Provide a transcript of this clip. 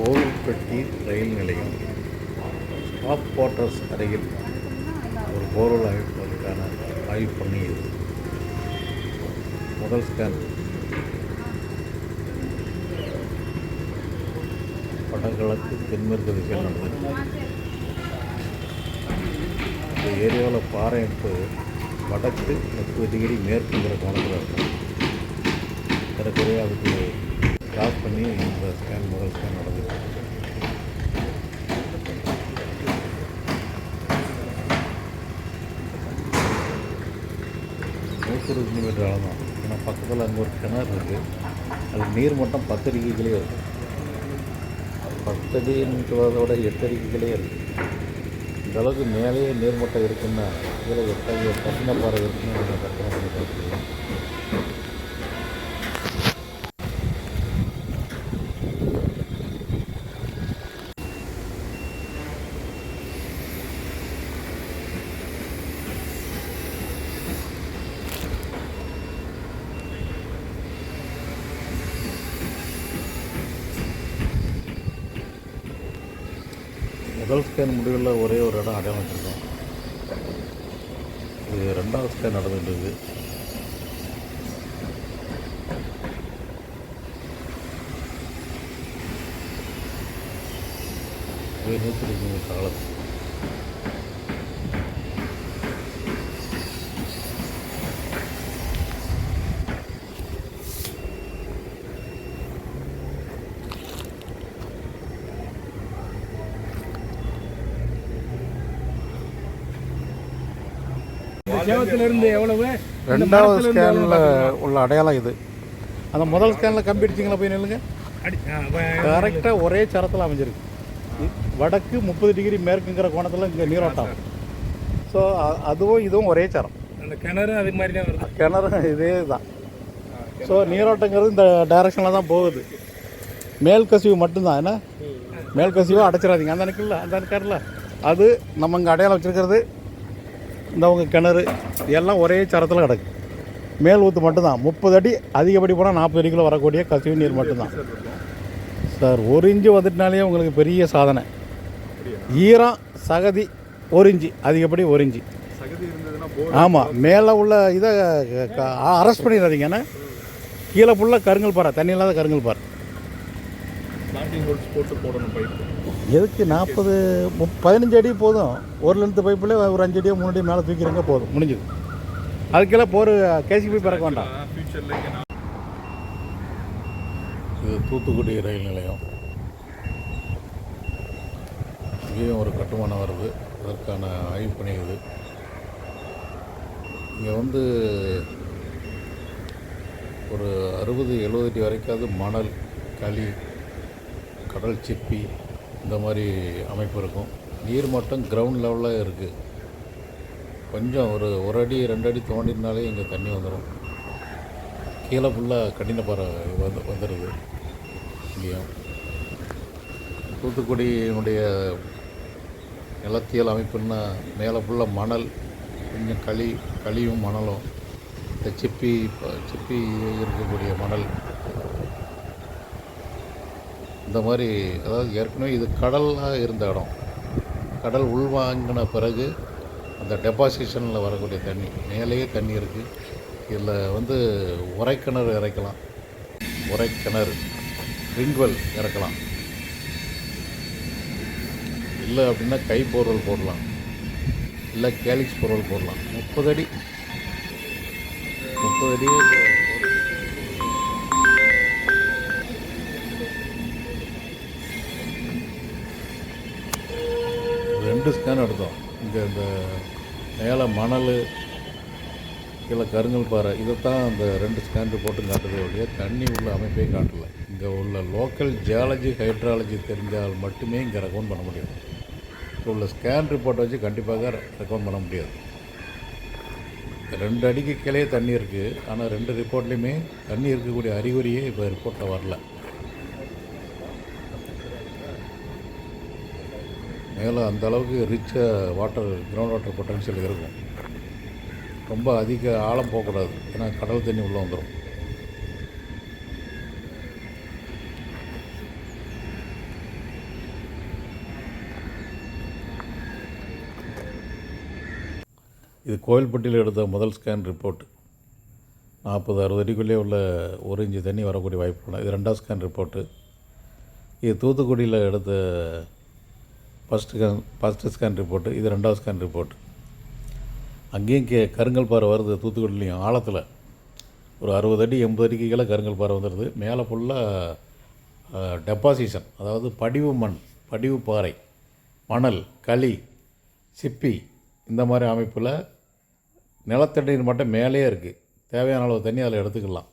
கோவில்பட்டி ரயில் நிலையம். Stop quarters அருகில் ஒரு போர்வெல் அமைப்பதற்கான ஆய்வு பண்ணி இது. முதல் ஸ்கேன் வடகிழக்கு தென்மேற்கு திசையில் நடந்தது இந்த ஏரியாவில் பாறை எடுத்து வடக்கு முப்பது டிகிரி மேற்குங்கிற கோணத்தில் இருக்கும். ஏறக்குறைய அதுக்கு கிராஸ் பண்ணி இந்த ஸ்கேன் முதல் ஸ்கேன் நடக்கும். நூற்றி இருபது மீட்டர் ஆழம் தான் ஏன்னா பக்கத்தில் அங்கே ஒரு கிணறு இருக்குது அது நீர் மட்டம் பத்து அடிக்கைகளே இருக்கும் பத்தடின்றதை விட எட்டு அடிக்கைகளே இருக்குது இந்த அளவுக்கு மேலேயே நீர்மட்டம் இருக்குன்னா இதில் எத்தனை கட்டின பாறை இருக்குன்னு கற்பனை பண்ணி பார்த்துக்கலாம் முதல் ஸ்கேன் முடிவில் ஒரே ஒரு இடம் அடையாளம் வச்சுருக்கோம். இது ரெண்டாவது ஸ்கேன் நடந்துட்டு இருக்கு. இது நூற்றி ரெண்டாவது ஸ்கேனில் உள்ள அடையாளம் இது. அந்த முதல் ஸ்கேனில் கம்பி அடிச்சிங்களா போய் நில்லுங்க. கரெக்டாக ஒரே சரத்தில் அமைஞ்சிருக்கு. வடக்கு முப்பது டிகிரி மேற்குங்கிற கோணத்தில் இங்கே நீரோட்டம். ஸோ அதுவும் இதுவும் ஒரே சரம். அந்த கிணறு அது மாதிரி தான் வருது. கிணறு இதே தான் ஸோ நீரோட்டங்கிறது இந்த டைரக்ஷனில் தான் போகுது. மேல் கசிவு மட்டும்தான். என்ன? மேல் கசிவை அடைச்சிடாதீங்க. அந்த இருக்குல்ல அந்த இருக்கார்ல அது நம்ம இங்கே அடையாளம் வச்சுருக்கிறது. இந்த அவங்க கிணறு எல்லாம் ஒரே சரத்தில் கிடக்கு. மேல் ஊற்று மட்டும்தான். முப்பது அடி அதிகப்படி போனால் நாற்பது அடிக்குள்ள வரக்கூடிய கசிவு நீர் மட்டும்தான். சார் ஒரு இன்ச்சு வந்துட்டுனாலே உங்களுக்கு பெரிய சாதனை. ஈரம் சகதி ஒரு இன்ச்சு அதிகப்படி ஒரு இன்ச்சு. ஆமாம் மேலே உள்ள இதை அரெஸ்ட் பண்ணிடாதீங்கன்னா கீழே ஃபுல்லாக கருங்கல் பாறை தண்ணி இல்லாத கருங்கல் பாறை. போட்டு போடணும் பைப்பு. எதுக்கு நாற்பது முப் பதினஞ்சு அடி போதும். ஒரு லென்த்து பைப்பில் ஒரு அஞ்சு அடியோ மூணு அடி மேலே தூக்கிறாங்க போதும். முடிஞ்சுது. அதுக்கெல்லாம் போர் கேசிபி பிறக்க வேண்டாம். இது தூத்துக்குடி ரயில் நிலையம். இங்கேயும் ஒரு கட்டுமானம் வருது. அதற்கான ஆய்வு பணிகள் இங்கே வந்து ஒரு அறுபது எழுபது அடி வரைக்காவது மணல் களி கடல் சிப்பி இந்த மாதிரி அமைப்பு இருக்கும். நீர் மட்டம் கிரவுண்ட் லெவலில் இருக்குது கொஞ்சம் ஒரு ஒரு அடி ரெண்டு அடி தோண்டினாலே இங்கே தண்ணி வந்துடும் கீழே ஃபுல்லாக கடினப்பாறை வந்து வந்துடுது இங்கேயும். தூத்துக்குடியினுடைய நிலத்தியல் அமைப்புன்னா மேலே ஃபுல்லாக மணல் கொஞ்சம் களி களியும் மணலும். இந்த சிப்பி சிப்பி இருக்கக்கூடிய மணல். இந்த மாதிரி அதாவது ஏற்கனவே இது கடலாக இருந்த இடம். கடல் உள்வாங்கின பிறகு அந்த டெபாசிஷனில் வரக்கூடிய தண்ணி மேலேயே தண்ணி இருக்குது இதில் வந்து உரைக்கிணறு இறக்கலாம். உரைக்கிணறு ரிங்வெல் இறக்கலாம். இல்லை அப்படின்னா கை போர்வல் போடலாம். இல்லை கேலிக்ஸ் போர்வல் போடலாம். முப்பது அடி. முப்பது அடி ரெண்டு ஸ்கேன் எடுத்தோம். இங்கே இந்த மேலே மணல் கீழே கருங்கல் பாறை இதைத்தான் அந்த ரெண்டு ஸ்கேன் ரிப்போர்ட்டும் காட்டுதே ஒழிய தண்ணி உள்ள அமைப்பே காட்டல. இங்கே உள்ள லோக்கல் ஜியாலஜி ஹைட்ராலஜி தெரிஞ்சால் மட்டுமே இங்கே ரெக்கமெண்ட் பண்ண முடியும். இப்போ உள்ள ஸ்கேன் ரிப்போர்ட்டை வச்சு கண்டிப்பாக ரெக்கமெண்ட் பண்ண முடியாது. ரெண்டு அடிக்கு கீழே தண்ணி இருக்குது ஆனால் ரெண்டு ரிப்போர்ட்லேயுமே தண்ணி இருக்கக்கூடிய அறிகுறியே இப்போ ரிப்போர்ட்டில் வரல. மேலே அந்த அளவுக்கு ரிச்சாக வாட்டர் கிரவுண்ட் வாட்டர் பொட்டன்ஷியல் இருக்கும். ரொம்ப அதிக ஆழம் போகக்கூடாது. ஏன்னா கடல் தண்ணி உள்ளே வந்துடும் இது கோயில்பட்டியில் எடுத்த முதல் ஸ்கேன் ரிப்போர்ட் நாற்பது அறுபது அடிக்குள்ளே உள்ள ஒரு இஞ்சி தண்ணி வரக்கூடிய வாய்ப்பு இது ரெண்டாம் ஸ்கேன் ரிப்போர்ட்டு இது தூத்துக்குடியில் எடுத்த first scan first scan report இது ரெண்டாவது ஸ்கேன் ரிப்போர்ட் அங்கேயும் கே கருங்கல் பாறை வருது தூத்துக்குடிலையும் ஆழத்தில். ஒரு அறுபது அடி எண்பது அடிக்கு கீழே கருங்கல் பாறை வந்துடுது மேலே ஃபுல்லாக டெபாசிஷன் அதாவது படிவு மண் படிவு பாறை மணல் களி சிப்பி இந்த மாதிரி அமைப்பில் நிலத்தடி மட்டும் மேலேயே இருக்குது தேவையான அளவு தண்ணி அதில் எடுத்துக்கலாம்.